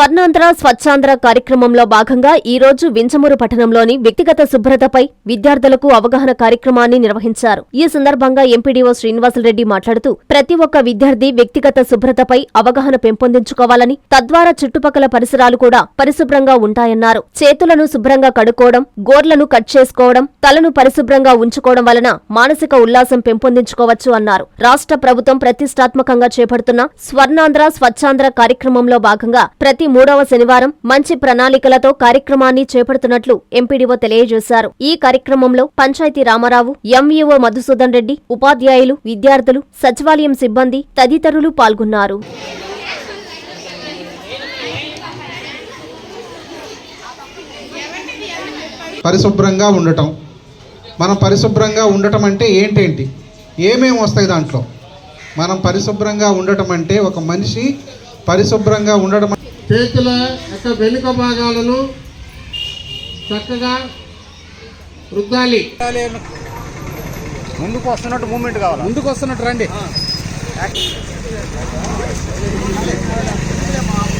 స్వర్ణాంధ్ర స్వచ్ఛాంధ్ర కార్యక్రమంలో భాగంగా ఈ రోజు వింజమూరు పట్టణంలోని వ్యక్తిగత శుభ్రతపై విద్యార్థులకు అవగాహన కార్యక్రమాన్ని నిర్వహించారు. ఈ సందర్భంగా ఎంపీడీఓ శ్రీనివాసరెడ్డి మాట్లాడుతూ ప్రతి ఒక్క విద్యార్థి వ్యక్తిగత శుభ్రతపై అవగాహన పెంపొందించుకోవాలని తద్వారా చుట్టుపక్కల పరిసరాలు కూడా పరిశుభ్రంగా ఉంటాయన్నారు. చేతులను శుభ్రంగా కడుక్కోవడం గోర్లను కట్ చేసుకోవడం తలను పరిశుభ్రంగా ఉంచుకోవడం వలన మానసిక ఉల్లాసం పెంపొందించుకోవచ్చు అన్నారు. రాష్ట్ర ప్రభుత్వం ప్రతిష్టాత్మకంగా చేపడుతున్న స్వర్ణాంధ్ర స్వచ్ఛాంధ్ర కార్యక్రమంలో భాగంగా ప్రతి మూడవ శనివారం మంచి ప్రణాళికలతో కార్యక్రమాన్ని చేపడుతున్నట్లు ఎంపీడీఓ తెలియజేశారు. ఈ కార్యక్రమంలో పంచాయతీ రామారావు ఎంఈఓ మధుసూదన్ రెడ్డి ఉపాధ్యాయులు విద్యార్థులు సచివాలయం సిబ్బంది తదితరులు పాల్గొన్నారు. పరిశుభ్రంగా ఉండటం. మనం పరిశుభ్రంగా ఉండటం అంటే ఏంటేంటి? ఏమేమి వస్తాయి దాంట్లో? మనం పరిశుభ్రంగా ఉండటం అంటే ఒక మనిషి పరిశుభ్రంగా ఉండడం చేతుల యొక్క వెనుక భాగాలను చక్కగా రుద్దాలి. ముందుకు వస్తున్నట్టు మూమెంట్ కావాలి? ముందుకు వస్తున్నట్టు రండి.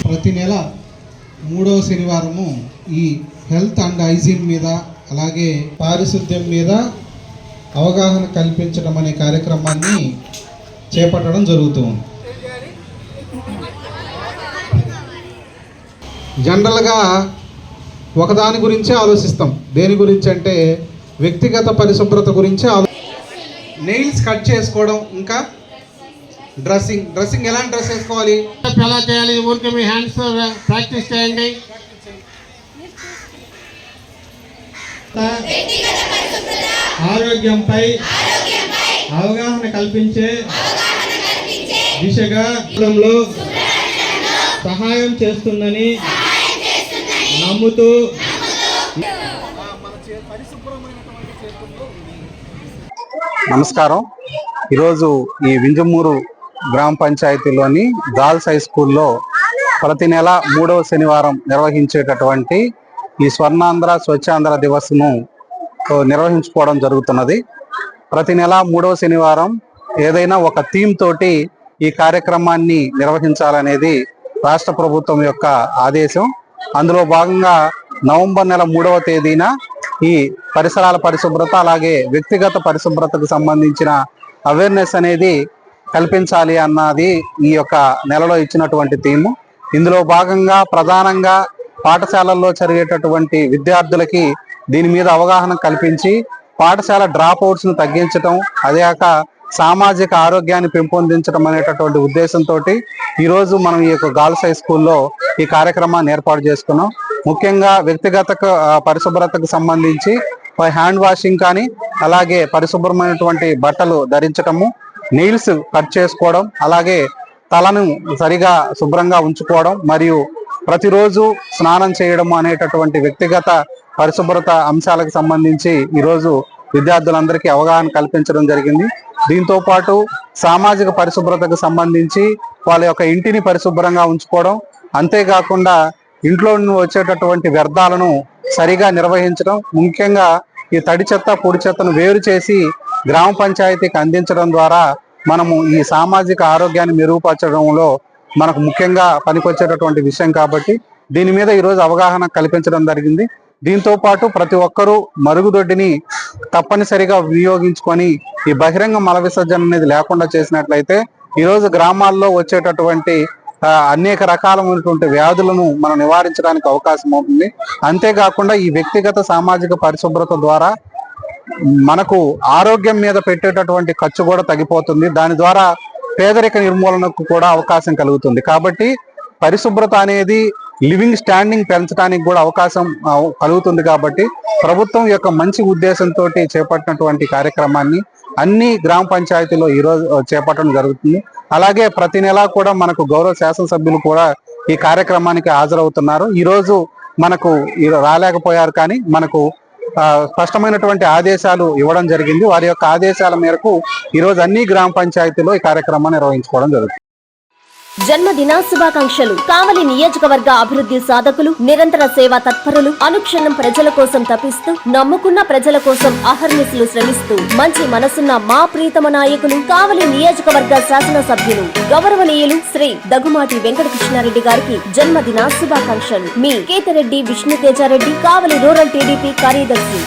ప్రతి నెల మూడవ శనివారము ఈ హెల్త్ అండ్ హైజీన్ మీద అలాగే పారిశుద్ధ్యం మీద అవగాహన కల్పించడం అనే కార్యక్రమాన్ని చేపట్టడం జరుగుతుంది జనరల్గా ఒకదాని గురించే ఆలోచిస్తాం. దేని గురించి అంటే వ్యక్తిగత పరిశుభ్రత గురించి ఆలో నెయిల్స్ కట్ చేసుకోవడం ఇంకా డ్రెస్సింగ్. డ్రెస్సింగ్ ఎలాంటి డ్రెస్ వేసుకోవాలి ఎలా చేయాలి? ఊరికి మీ హ్యాండ్స్ ప్రాక్టీస్ చేయండి. ఆరోగ్యంపై అవగాహన కల్పించే దిశగా సహాయం చేస్తుందని నమ్ముతూ నమస్కారం. ఈరోజు ఈ వింజమూరు గ్రామ పంచాయతీలోని గర్ల్స్ హై స్కూల్లో ప్రతి నెల మూడవ శనివారం నిర్వహించేటటువంటి ఈ స్వర్ణాంధ్ర స్వచ్ఛాంధ్ర దివస్ను నిర్వహించుకోవడం జరుగుతున్నది. ప్రతి నెల మూడవ శనివారం ఏదైనా ఒక థీమ్ తోటి ఈ కార్యక్రమాన్ని నిర్వహించాలనేది రాష్ట్ర ప్రభుత్వం యొక్క ఆదేశం. అందులో భాగంగా నవంబర్ నెల మూడవ తేదీన ఈ పరిసరాల పరిశుభ్రత అలాగే వ్యక్తిగత పరిశుభ్రతకు సంబంధించిన అవేర్నెస్ అనేది కల్పించాలి అన్నది ఈ యొక్క నెలలో ఇచ్చినటువంటి థీము. ఇందులో భాగంగా ప్రధానంగా పాఠశాలల్లో చదివేటటువంటి విద్యార్థులకి దీని మీద అవగాహన కల్పించి పాఠశాల డ్రాప్ అవుట్స్ను తగ్గించటం అదే కాక సామాజిక ఆరోగ్యాన్ని పెంపొందించడం అనేటటువంటి ఉద్దేశంతో ఈరోజు మనం ఈ యొక్క గర్ల్స్ హై స్కూల్లో ఈ కార్యక్రమాన్ని ఏర్పాటు చేసుకున్నాం. ముఖ్యంగా వ్యక్తిగత పరిశుభ్రతకు సంబంధించి హ్యాండ్ వాషింగ్ కానీ అలాగే పరిశుభ్రమైనటువంటి బట్టలు ధరించటము నీల్స్ కట్ చేసుకోవడం అలాగే తలను సరిగా శుభ్రంగా ఉంచుకోవడం మరియు ప్రతిరోజు స్నానం చేయడం అనేటటువంటి వ్యక్తిగత పరిశుభ్రత అంశాలకు సంబంధించి ఈరోజు విద్యార్థులందరికీ అవగాహన కల్పించడం జరిగింది. దీంతో పాటు సామాజిక పరిశుభ్రతకు సంబంధించి వాళ్ళ యొక్క ఇంటిని పరిశుభ్రంగా ఉంచుకోవడం అంతేకాకుండా ఇంట్లో వచ్చేటటువంటి వ్యర్థాలను సరిగా నిర్వహించడం ముఖ్యంగా ఈ తడి చెత్త పొడి చెత్తను వేరు చేసి గ్రామ పంచాయతీకి అందించడం ద్వారా మనము ఈ సామాజిక ఆరోగ్యాన్ని మెరుగుపరచడంలో మనకు ముఖ్యంగా పనికొచ్చేటటువంటి విషయం కాబట్టి దీని మీద ఈరోజు అవగాహన కల్పించడం జరిగింది. దీంతో పాటు ప్రతి ఒక్కరూ మరుగుదొడ్డిని తప్పనిసరిగా వినియోగించుకొని ఈ బహిరంగ మల విసర్జన అనేది లేకుండా చేసినట్లయితే ఈరోజు గ్రామాల్లో వచ్చేటటువంటి అనేక రకాలైనటువంటి వ్యాధులను మనం నివారించడానికి అవకాశం అవుతుంది. అంతేకాకుండా ఈ వ్యక్తిగత సామాజిక పరిశుభ్రత ద్వారా మనకు ఆరోగ్యం మీద పెట్టేటటువంటి ఖర్చు కూడా తగ్గిపోతుంది. దాని ద్వారా పేదరిక నిర్మూలనకు కూడా అవకాశం కలుగుతుంది. కాబట్టి పరిశుభ్రత అనేది లివింగ్ స్టాండింగ్ పెంచడానికి కూడా అవకాశం కలుగుతుంది కాబట్టి ప్రభుత్వం యొక్క మంచి ఉద్దేశంతో చేపట్టినటువంటి కార్యక్రమాన్ని అన్ని గ్రామ పంచాయతీలో ఈ రోజు చేపట్టడం జరుగుతుంది. అలాగే ప్రతి నెలా కూడా మనకు గౌరవ శాసనసభ్యులు కూడా ఈ కార్యక్రమానికి హాజరవుతున్నారు. ఈరోజు మనకు ఈ- రాలేకపోయారు కానీ మనకు స్పష్టమైనటువంటి ఆదేశాలు ఇవ్వడం జరిగింది. వారి యొక్క ఆదేశాల మేరకు ఈరోజు అన్ని గ్రామ పంచాయతీలో ఈ కార్యక్రమాన్ని నిర్వహించుకోవడం జరుగుతుంది. జన్మదిన శుభాకాంక్షలు. కావలి నియోజకవర్గ అభివృద్ధి సాధకులు నిరంతర సేవా తత్పరులు అనుక్షణం ప్రజల కోసం తప్పిస్తూ నమ్ముకున్న ప్రజల కోసం అహర్నిశలు శ్రమిస్తూ మంచి మనసున్న మా ప్రీతమ నాయకులు కావలి నియోజకవర్గ శాసనసభ్యులు గౌరవనీయులు శ్రీ దగుమాటి వెంకటకృష్ణారెడ్డి గారికి జన్మదిన శుభాకాంక్షలు. మీ కేతిరెడ్డి విష్ణుతేజారెడ్డి కావలి రూరల్ టీడీపీ కార్యదర్శి.